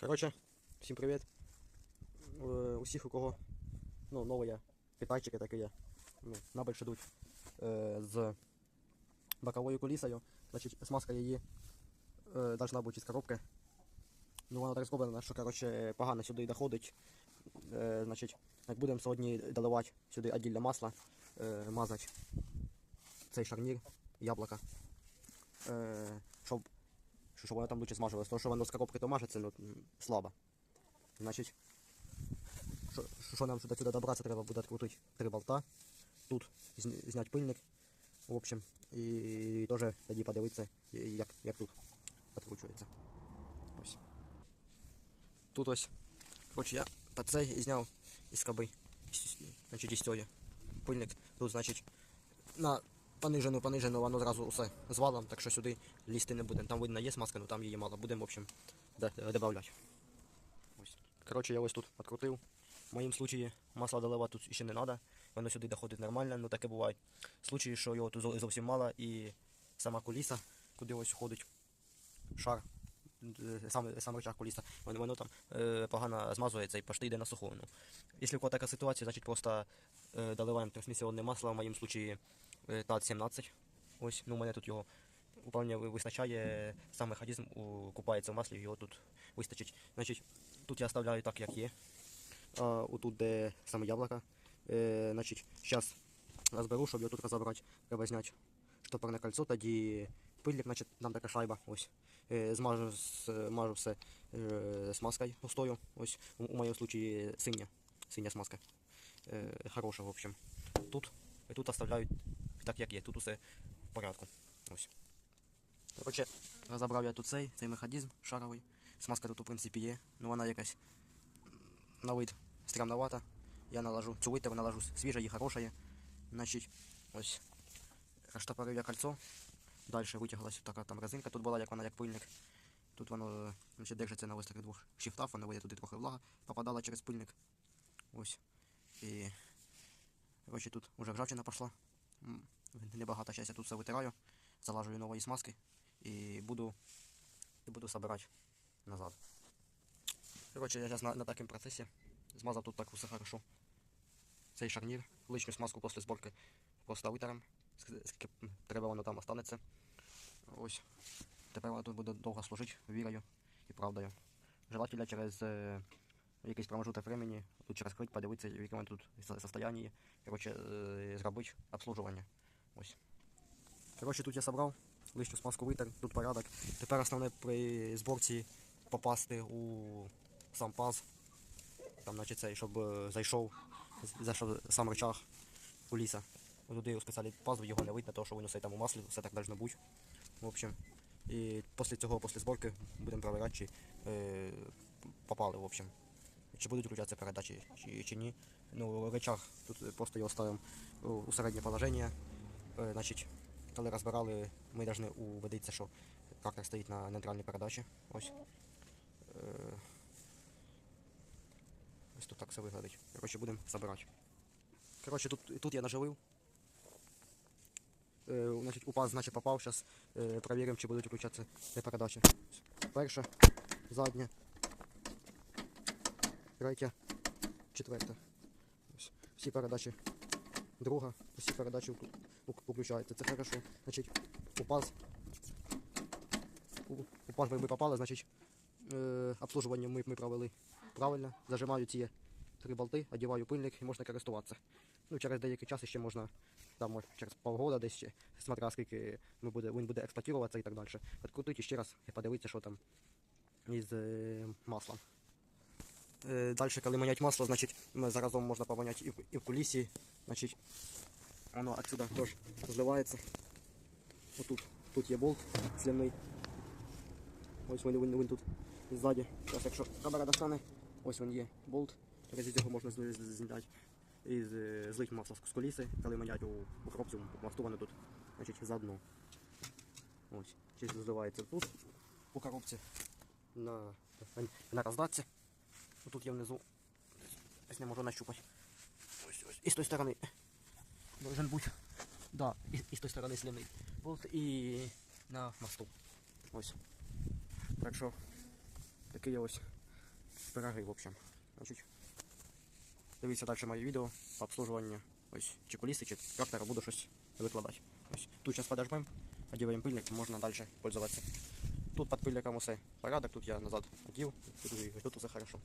Коротше, всім привіт. Е, Усіх, у кого ну, нові питайчики такі є. Ну, набольш ідуть е, з боковою кулісою. Значить, смазка її е, должна бути із коробки. Ну, вона так зроблена, що коротше, погано сюди доходить. Е, значить, як будемо сьогодні доливати сюди віддільне масло, е, мазати цей шарнір, яблука. Е, щоб щоб воно там лучше смажилось. Тому що воно з коробки то мажеться, ну м, слабо. Значить, що, що нам сюди, сюди добратися, треба буде відкрутити три болта. Тут зня- зняти пильник. В общем, і теж тоді подивитися, і- як, як тут відкручується. Ось. Тут ось. Коротше, я та цей зняв із скоби. Із- Значить, із цієї. Пильник. Тут, значить, на понижену, понижену, воно зразу все з валом, так що сюди лізти не будемо. Там видно є смазка, але там її мало. Будемо, в общем, додавати. Коротше, я ось тут відкрутив. В моїм случаї масло доливати тут ще не треба. Воно сюди доходить нормально, ну таке буває. Случаї, що його тут зовсім мало і сама куліса, куди ось входить шар, е, сам, сам рычаг куліса, воно, воно там е, погано змазується і почти йде на суху. Ну. Якщо у кого така ситуація, значить просто е, доливаємо трансмісіонне масло, в моєму случаї е, ТАТ-17. Ось, ну у мене тут його вполне ви- вистачає, сам механізм у- купається в маслі, його тут вистачить. Значить, тут я оставляю так, як є. А, отут, де саме яблука. Е, значить, зараз розберу, щоб його тут розібрати, треба зняти штопорне кольцо, тоді пильник, значить, там така шайба. Ось. Е, змажу, все е, смазкою густою. Ось, у, у моєму случаї синя, синя смазка. Е, хороша, в общем. Тут, тут оставляю так, як є. Тут усе в порядку. Ось. Коротше, розібрав я тут цей, цей механізм шаровий. Смазка тут, в принципі, є. Ну вона якась на вид стрімновата. Я наложу цю витер наложу свіже і хороше. Значить, ось розтопорив я кольцо. Далі витяглась така там резинка. Тут була як вона як пильник. Тут воно значить, держиться на ось таких двох шифтах, воно вийде туди трохи влага, попадала через пильник. Ось. І коротше, тут вже ржавчина пішла. Небагато зараз я тут все витираю, залажую нової смазки і буду, і буду собирати назад. Коротше, я зараз на, на такому процесі змазав тут так все хорошо. Цей шарнір, лишню смазку після зборки просто витерем. Ск- Скільки треба воно там останеться. Ось. Тепер воно тут буде довго служити вірою і правдою. Желательно через е, якийсь промежуток времени лучше розкрити, подивитися, в якому тут со- состоянні. Коротше, е, зробити обслужування. Ось. Коротше, тут я собрав, лишню смазку витер, тут порядок. Тепер основне при зборці попасти у сам паз. Там, значить, цей, щоб е, зайшов, зайшов сам рычаг куліса. Туди у спеціальний паз, його не видно, тому що він там у маслі, все так должно бути. В общем. І після цього, після зборки, будемо перевіряти, чи е, попали, в общем. Чи будуть включатися передачі, чи, чи ні. Ну, рычаг, тут просто його ставимо у, середнє положення. Е, значить, коли розбирали, ми повинні убедитися, що картер стоїть на нейтральній передачі. Ось. Е, ось тут так все виглядить. Коротше, будемо забирати. Коротше, тут, тут я наживив. Е, значить, упас, значить, попав. Зараз е, перевіримо, чи будуть включатися ці передачі. Перша, задня, третя, четверта. Всі передачі. Друга, всі передачі вк- вк- включаються. Це хорошо. Значить, упас. У- Упас ми попали, значить, е, обслужування ми, ми провели правильно. Зажимаю ці три болти, одягаю пильник і можна користуватися. Ну, через деякий час ще можна, там, через полгода десь ще, смотря скільки ми буде, він буде експлуатуватися і так далі. Відкрутити ще раз і подивитися, що там із е, маслом. Е, далі, коли міняти масло, значить, заразом можна поміняти і, в- і в кулісі. Значить, воно отсюда теж зливається. Отут, тут є болт слівний. Ось він, він, він тут ззаді. Зараз, якщо камера достане, ось він є болт. Через цього можна зняти і з- злити масло з куліси, коли мінять у, у мосту тут значить, заодно. Ось, чисто зливається тут у коробці на, на роздатці. Тут є внизу. Ось не можу нащупати. Ось, ось. І з тої сторони. Должен бути. Да, і, і з тої сторони слівний болт і на мосту. Ось. Так що такий ось пироги, в общем. Значить, дивіться далі моє відео по обслуживанню ось чи куліси, чи трактора буду щось викладати. Ось тут зараз подожмем, одіваємо пильник, можна далі пользуватися. Тут під пильником усе порядок, тут я назад одів, тут, тут усе хорошо.